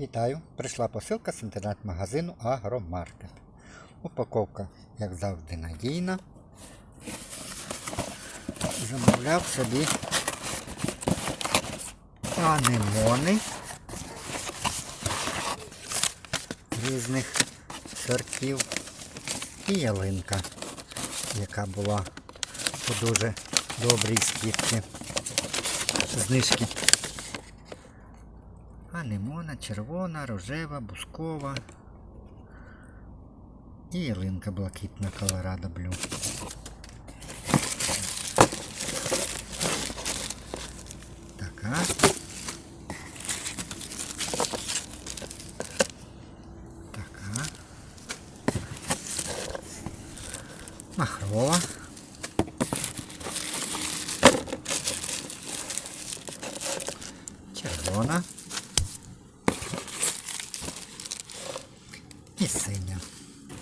Вітаю! Прийшла посилка з інтернет-магазину Агромаркет. Упаковка, як завжди, надійна. Замовляв собі анемони різних сортів і ялинка, яка була по дуже добрій скидці. Знижки. Анемона, червона, рожева, бускова. І ялинка блакитна Колорадо Блю. Така. Така. Махрова. Червона. І синя.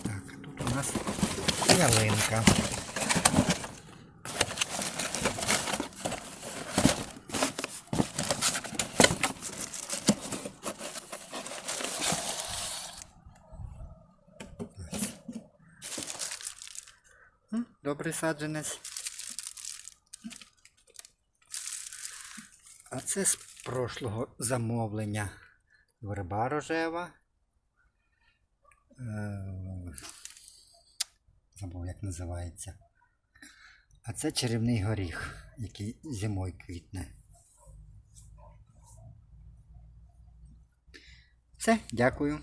Так, тут у нас ялинка. Добрий саджанець. А це з прошлого замовлення верба рожева. Е, Забув, як називається. А це чарівний горіх, який зимою квітне. Все, дякую.